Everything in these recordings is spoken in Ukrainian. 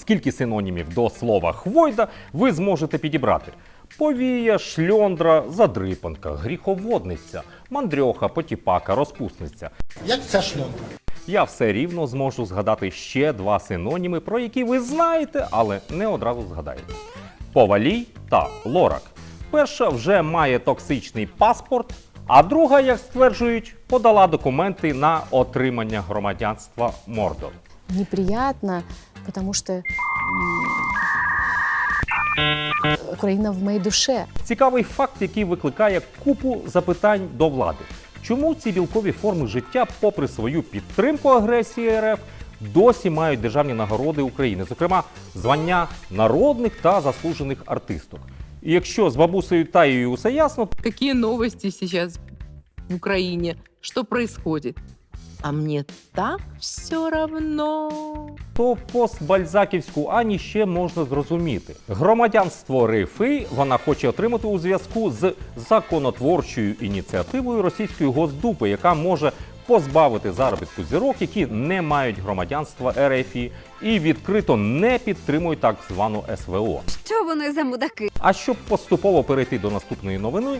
Скільки синонімів до слова хвойда ви зможете підібрати? Повія, шльондра, задрипанка, гріховодниця, мандрьоха, потіпака, розпусниця. Як ця шльонка? Я все рівно зможу згадати ще два синоніми, про які ви знаєте, але не одразу згадаєте: повалій та лорак. Перша вже має токсичний паспорт, а друга, як стверджують, подала документи на отримання громадянства Мордор. неприятно, потому что м, Украина в моей душе. Цікавий факт, який викликає купу запитань до влади. Чому ці білкові форми життя, попри свою підтримку агресії РФ, досі мають державні нагороди України, зокрема звання народних та заслужених артисток? І якщо з бабусею Таєю усе ясно, Какие новости сейчас в Украине? Что происходит? А мне так все равно. то постбальзаківську Ані ще можна зрозуміти. Громадянство РФИ вона хоче отримати у зв'язку з законотворчою ініціативою російської Госдупи, яка може позбавити заробітку зірок, які не мають громадянства РФІ і відкрито не підтримують так звану СВО. Що вони за мудаки? А щоб поступово перейти до наступної новини,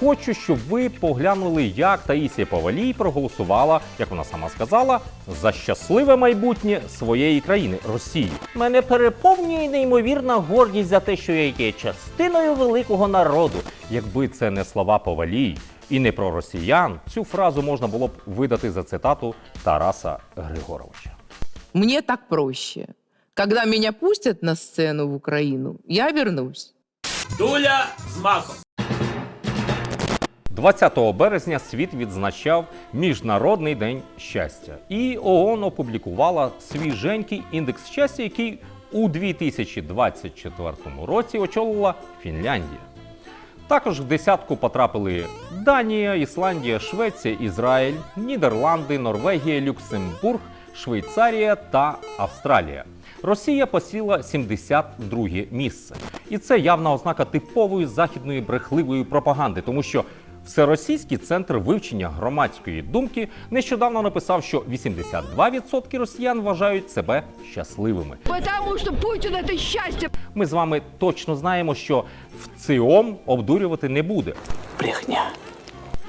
хочу, щоб ви поглянули, як Таїсія Повалій проголосувала, як вона сама сказала, за щасливе майбутнє своєї країни Росії. Мене переповнює неймовірна гордість за те, що я є частиною великого народу. Якби це не слова Повалій і не про росіян, цю фразу можна було б видати за цитату Тараса Григоровича. Мне так проще. Когда меня пустят на сцену в Украину, я вернусь. Дуля з маком. 20 березня світ відзначав Міжнародний день щастя, і ООН опублікувала свіженький індекс щастя, який у 2024 році очолила Фінляндія. Також в десятку потрапили Данія, Ісландія, Швеція, Ізраїль, Нідерланди, Норвегія, Люксембург, Швейцарія та Австралія. Росія посіла 72 місце. І це явна ознака типової західної брехливої пропаганди, тому що Всеросійський центр вивчення громадської думки нещодавно написав, що 82% росіян вважають себе щасливими. Потому що Путін це щастя. Ми з вами точно знаємо, що в ЦИОМ обдурювати не буде. Брехня.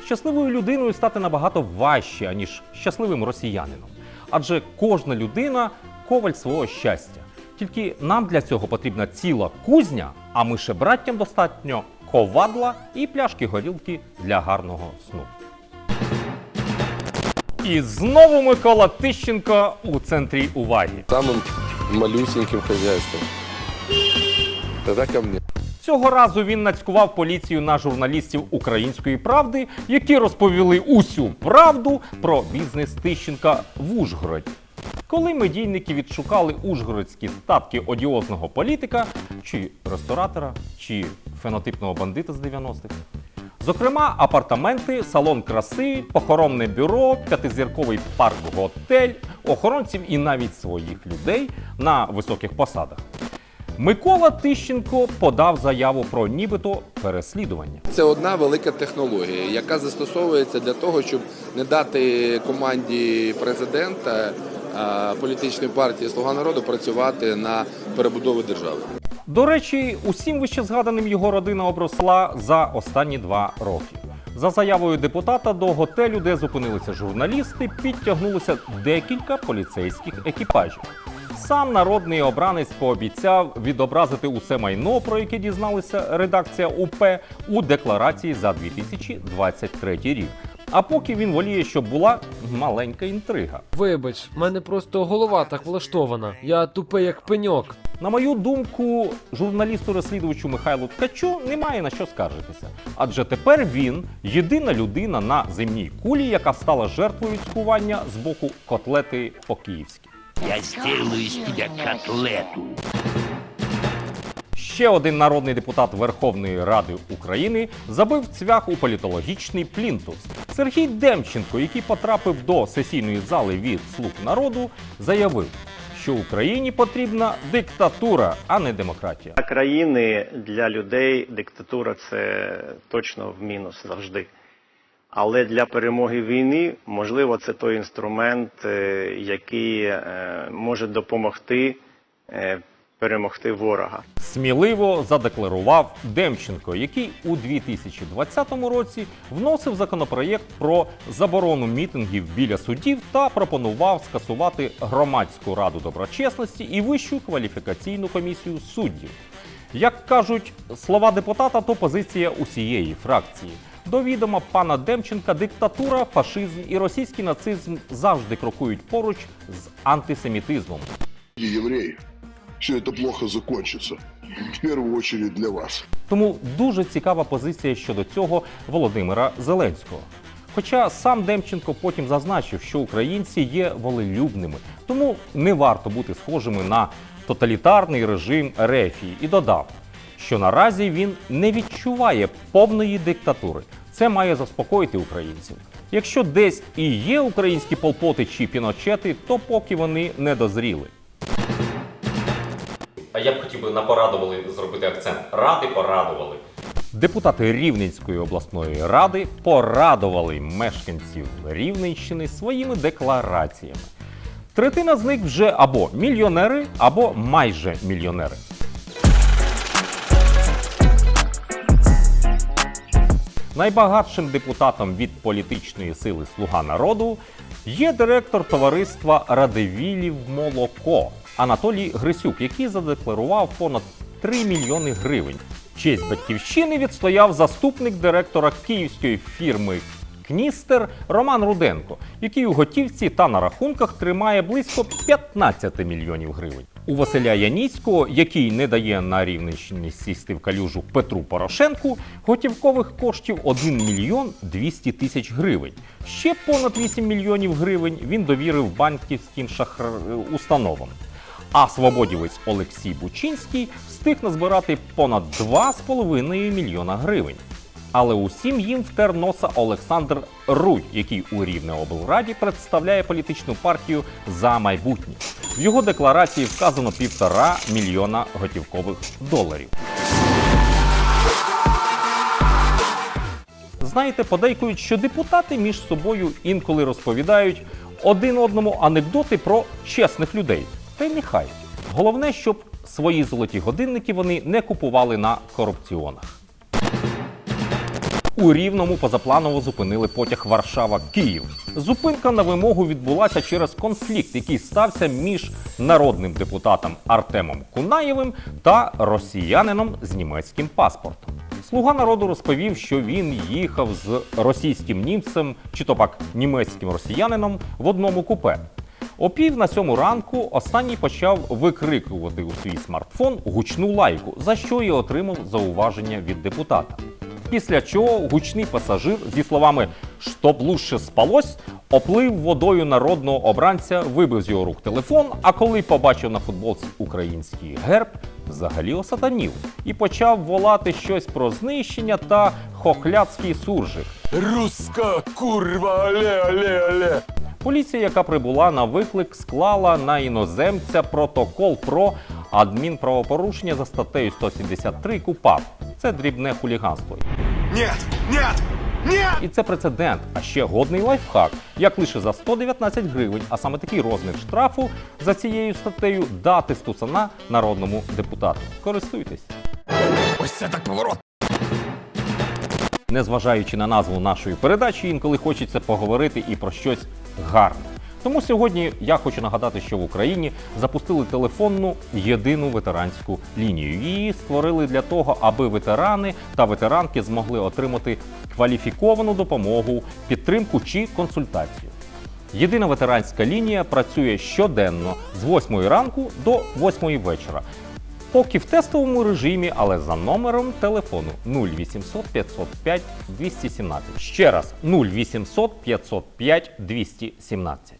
Щасливою людиною стати набагато важче, аніж щасливим росіянином. Адже кожна людина коваль свого щастя. Тільки нам для цього потрібна ціла кузня, а ми ще браттям достатньо ковадла і пляшки горілки для гарного сну. І знову Микола Тищенко у центрі уваги. самым малюсеньким хозяйством. Тогда ко мне. Цього разу він нацькував поліцію на журналістів української правди, які розповіли усю правду про бізнес Тищенка в Ужгороді. Коли медійники відшукали ужгородські статки одіозного політика, чи ресторатора, чи фенотипного бандита з 90-х. Зокрема, апартаменти, салон краси, похоронне бюро, п'ятизірковий парк-готель, охоронців і навіть своїх людей на високих посадах. Микола Тищенко подав заяву про нібито переслідування. Це одна велика технологія, яка застосовується для того, щоб не дати команді президента політичної партії Слуга народу працювати на перебудову держави. До речі, усім вище згаданим його родина обросла за останні два роки. За заявою депутата до готелю, де зупинилися журналісти, підтягнулося декілька поліцейських екіпажів. Сам народний обранець пообіцяв відобразити усе майно, про яке дізналася редакція УП у декларації за 2023 рік. А поки він воліє, щоб була маленька інтрига. Вибач, в мене просто голова так влаштована. Я тупий як пеньок. На мою думку, журналісту-розслідувачу Михайлу Ткачу немає на що скаржитися. Адже тепер він єдина людина на земній кулі, яка стала жертвою цькування з боку котлети по-київськи. Я сделаю из тебя котлету. Ще один народний депутат Верховної Ради України забив цвях у політологічний плінтус. Сергій Демченко, який потрапив до сесійної зали від слуг народу, заявив, що Україні потрібна диктатура, а не демократія. Для країни для людей диктатура це точно в мінус завжди. Але для перемоги війни, можливо, це той інструмент, е, який е, може допомогти е, перемогти ворога. Сміливо задекларував Демченко, який у 2020 році вносив законопроєкт про заборону мітингів біля судів та пропонував скасувати громадську раду доброчесності і вищу кваліфікаційну комісію суддів. Як кажуть слова депутата, то позиція усієї фракції. До відома пана Демченка диктатура, фашизм і російський нацизм завжди крокують поруч з антисемітизмом. евреи, все это плохо закончится. В первую очередь для вас. Тому дуже цікава позиція щодо цього Володимира Зеленського. Хоча сам Демченко потім зазначив, що українці є волелюбними, тому не варто бути схожими на тоталітарний режим Ерефії і додав, що наразі він не відчуває повної диктатури. Це має заспокоїти українців. Якщо десь і є українські полпоти чи піночети, то поки вони не дозріли. А я б хотів би на порадували зробити акцент. Ради порадували. Депутати Рівненської обласної ради порадували мешканців Рівненщини своїми деклараціями. Третина з них вже або мільйонери, або майже мільйонери. Найбагатшим депутатом від політичної сили Слуга народу є директор товариства Радивілів Молоко Анатолій Грисюк, який задекларував понад 3 мільйони гривень. Честь батьківщини відстояв заступник директора київської фірми Кністер Роман Руденко, який у готівці та на рахунках тримає близько 15 мільйонів гривень. У Василя Яніцького, який не дає на Рівненщині сісти в калюжу Петру Порошенку, готівкових коштів 1 мільйон 200 тисяч гривень. Ще понад 8 мільйонів гривень він довірив банківським шахр... установам. А свободівець Олексій Бучинський встиг назбирати понад 2,5 мільйона гривень. Але усім їм втер носа Олександр Руй, який у Рівне облраді представляє політичну партію за майбутнє. В його декларації вказано півтора мільйона готівкових доларів. Знаєте, подейкують, що депутати між собою інколи розповідають один одному анекдоти про чесних людей. Та й нехай. Головне, щоб свої золоті годинники вони не купували на корупціонах. У Рівному позапланово зупинили потяг Варшава-Київ. Зупинка на вимогу відбулася через конфлікт, який стався між народним депутатом Артемом Кунаєвим та росіянином з німецьким паспортом. Слуга народу розповів, що він їхав з російським німцем чи то пак німецьким росіянином в одному купе. О пів на сьому ранку останній почав викрикувати у свій смартфон гучну лайку, за що і отримав зауваження від депутата. Після чого гучний пасажир зі словами «Чтоб лучше спалось оплив водою народного обранця, вибив з його рук телефон. А коли побачив на футболці український герб, взагалі осатанів і почав волати щось про знищення та хохляцький суржик. Руска курва, але, але, але. Поліція, яка прибула на виклик, склала на іноземця протокол про адмінправопорушення за статтею 173 КУПАП. Це дрібне хуліганство. Нет, нет, нет! І це прецедент, а ще годний лайфхак, як лише за 119 гривень, а саме такий розмір штрафу за цією статтею дати стусана народному депутату. Користуйтесь. Ось це так поворот. Незважаючи на назву нашої передачі, інколи хочеться поговорити і про щось гарне. Тому сьогодні я хочу нагадати, що в Україні запустили телефонну єдину ветеранську лінію. Її створили для того, аби ветерани та ветеранки змогли отримати кваліфіковану допомогу, підтримку чи консультацію. Єдина ветеранська лінія працює щоденно з 8 ранку до 8 вечора. Поки в тестовому режимі, але за номером телефону 0800 505 217. Ще раз 0800 505 217.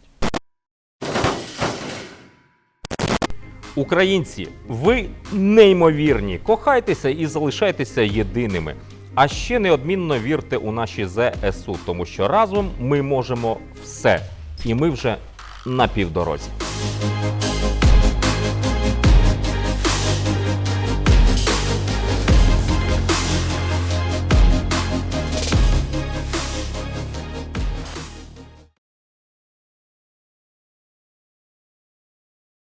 Українці, ви неймовірні. Кохайтеся і залишайтеся єдиними. А ще неодмінно вірте у наші ЗСУ, тому що разом ми можемо все. І ми вже на півдорозі.